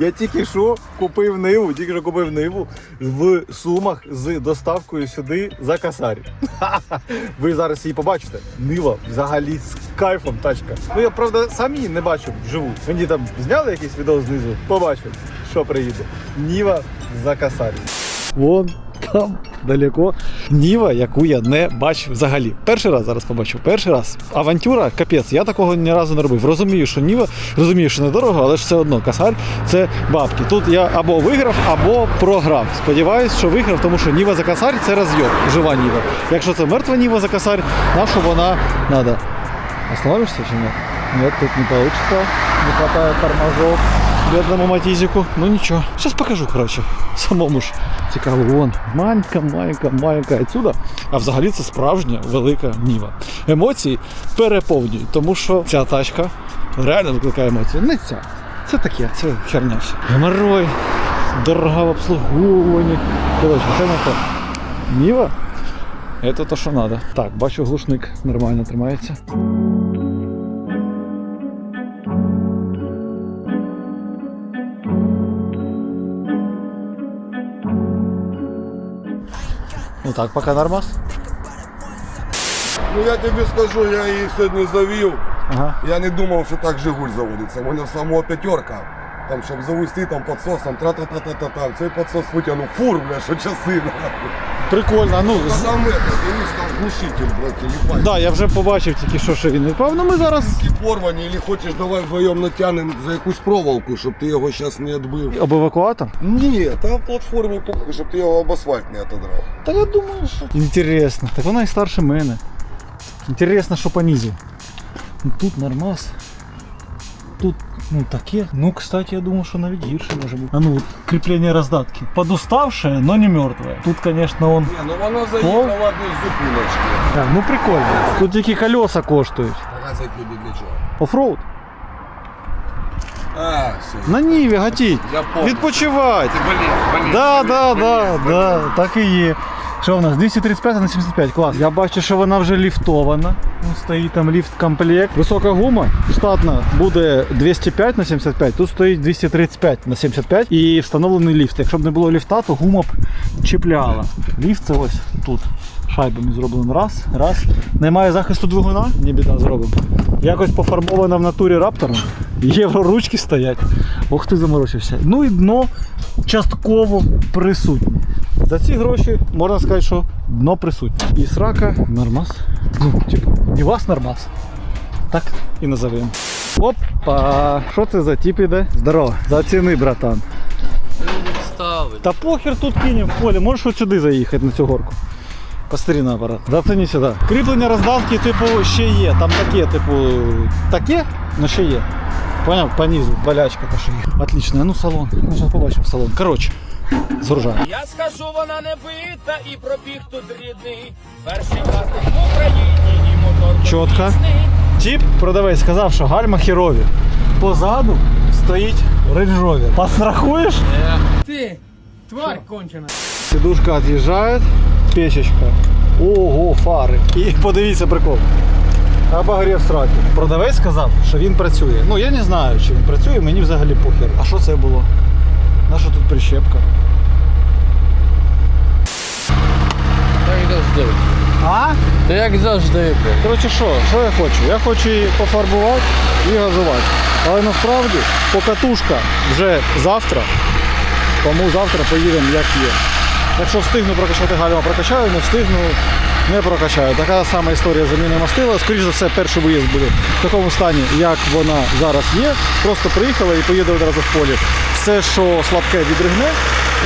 Я тільки що купив ниву, тільки що купив ниву в сумах з доставкою сюди за касарі. Ви зараз її побачите. Нива взагалі з кайфом тачка. Ну я правда сам її не бачив вживу. Мені там зняли якийсь відео знизу. Побачив, що приїде. Ніва за касарі. Вон там далеко. Ніва, яку я не бачив взагалі. Перший раз зараз побачив. Перший раз. Авантюра, капець, я такого ні разу не робив. Розумію, що Ніва, розумію, що недорого, але ж все одно касарь це бабки. Тут я або виграв, або програв. Сподіваюсь, що виграв, тому що Ніва за касарь це розйом. Жива Ніва. Якщо це мертва Ніва за на що вона надо. Остановишься чи ні? Нет, тут не получится. Не хватает тормозов бедному матизику. Ну нічого. Сейчас покажу, коротше. Самому ж цікаво. Вон. Маленька, маленька, маленька отсюда. А взагалі це справжня велика ніва. Емоції переповнюють, тому що ця тачка реально викликає емоції. Не ця. Це таке, це херня все. Геморрой, дорога в обслуговуванні. Коротше, це не то. Ніва це то, що треба. Так, бачу, глушник нормально тримається. Ну так, пока нормас. Ну я тобі скажу, я її сьогодні завів. Ага. Я не думав, що так Жигуль заводиться. У мене самого п'ятерка. Там, щоб завести там підсосом, тра-та-та-та-та-та. Цей підсос витягнув фур, бля, що часи. Прикольно, ну. Там глушитель, їбать. Да, я вже побачив тільки що, що він відпав. Ну ми зараз Ті порвані, або хочеш давай вдвоєм натягнемо за якусь проволоку, щоб ти його зараз не відбив. об евакуатор. Ні, там в платформі похуй, щоб ти його об асфальт не отодрав. Та я думаю, що. Інтересно. Так вона і старше мене. Інтересно, що понизив. Ну, Тут нормас. Тут ну таке. Ну, кстати, я думаю, що навіть гірше може бути. А ну, от, кріплення роздатки. Подуставшее, но не мертвое. Тут, конечно, он. Ні, ну вона заїхала без зупиночки. А, ну прикольно. Тут тільки колеса коштують. Показати тобі для чого. Офроуд. А, все. На Ніві гатіть. Я понял. Відпочивати. Болезнь, болезнь. Да, да, да, да, так і є. Що в нас? 235 на 75, клас. Я бачу, що вона вже ліфтована. Стоїть там ліфт-комплект. Висока гума штатна буде 205 на 75, тут стоїть 235 на 75 і встановлений ліфт. Якщо б не було ліфта, то гума б чіпляла. Ліфт це ось тут. Шайбами зроблено. Раз, раз. Немає захисту двигуна, ні біда зробимо. Якось пофарбована в натурі раптором. Євро ручки стоять. Ох ти заморочився. Ну і дно частково присутнє. За ці гроші можна сказати, що дно присутнє. І срака нормас. Ну, типу, і вас нормас. Так і назовемо. Опа! Що це за тип іде? Здорово, заціни, братан. Та похер тут кинем в поле, можеш от сюди заїхати на цю горку. Постарі на апарат. Заціні сюди. Кріплення роздатки, типу, ще є. Там таке, типу, таке, але ще є. Поняв? Понизу, болячка та що. Отлично, ну салон. Ми зараз побачимо салон. Коротше, згружаємо. Я скажу, вона не бита і пробіг тут рідний. Перший власник в Україні і мотор Чітко. Тіп продавець сказав, що гальма херові. Позаду стоїть Rover. Пострахуєш? Ти, тварь кончена. Сидушка від'їжджає, печечка. Ого, фари. І подивіться прикол. Обогрів сраки. Продавець сказав, що він працює. Ну я не знаю, чи він працює, мені взагалі похер. А що це було? Наша тут прищепка? Так завжди. А? Та як завжди, блядь. Коротше, що? Що я хочу? Я хочу її пофарбувати і газувати. Але насправді покатушка вже завтра, тому завтра поїдемо як є. Якщо встигну прокачати гальма, прокачаю, не встигну, не прокачаю. Така сама історія заміни мастила. Скоріше за все, перший виїзд буде в такому стані, як вона зараз є. Просто приїхала і поїде одразу в полі. Все, що слабке, відригне,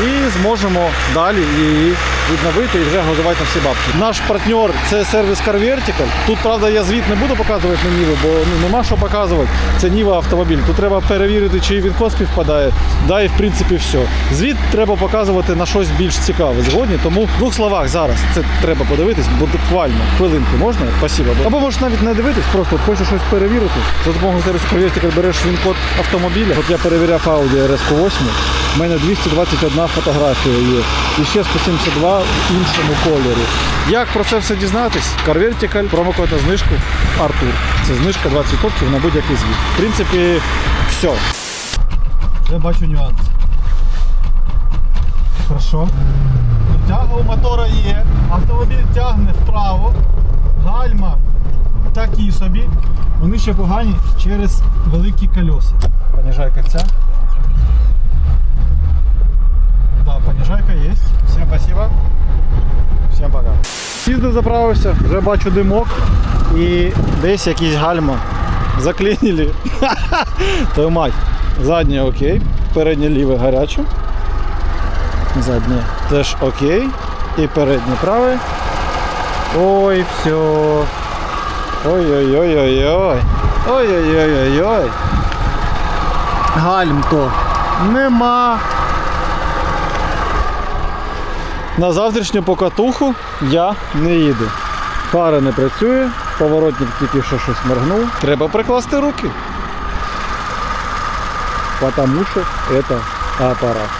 і зможемо далі її відновити і вже газувати на всі бабки. Наш партнер це сервіс Car Vertical. Тут, правда, я звіт не буду показувати на Ніву, бо ну, нема що показувати. Це Ніва автомобіль. Тут треба перевірити, чи він код співпадає. Да, і в принципі все. Звіт треба показувати на щось більш цікаве. Згодні. Тому в двох словах зараз це треба подивитись, бо буквально хвилинку можна? Спасибо. Або можеш навіть не дивитись, просто хочеш щось перевірити. За допомогою сервісу Car Vertical береш він код автомобіля. От я перевіряв Audi RS 8 У мене 221 фотографія є. І ще 172 в іншому кольорі. Як про це все дізнатись? Car Vertical, промокод на знижку Артур. Це знижка 20% на будь-який звіт. В принципі, все. Вже бачу нюанс. Хорошо. Тяга у мотора є, автомобіль тягне вправо, гальма такі собі. Вони ще погані через великі колеса. Понижайка ця. Да, понижайка є. Всім спасибо. Всім пока. Їздив, заправився, вже бачу димок і десь якісь гальма заклинили. То мать. Заднє окей, переднє ліве гаряче. Заднє теж окей. І переднє праве. Ой, все. Ой-ой-ой-ой-ой. Ой-ой-ой-ой-ой. Гальм то нема. На завтрашню покатуху я не їду. Пара не працює, поворотник тільки що щось моргнув. Треба прикласти руки. Потому що це апарат.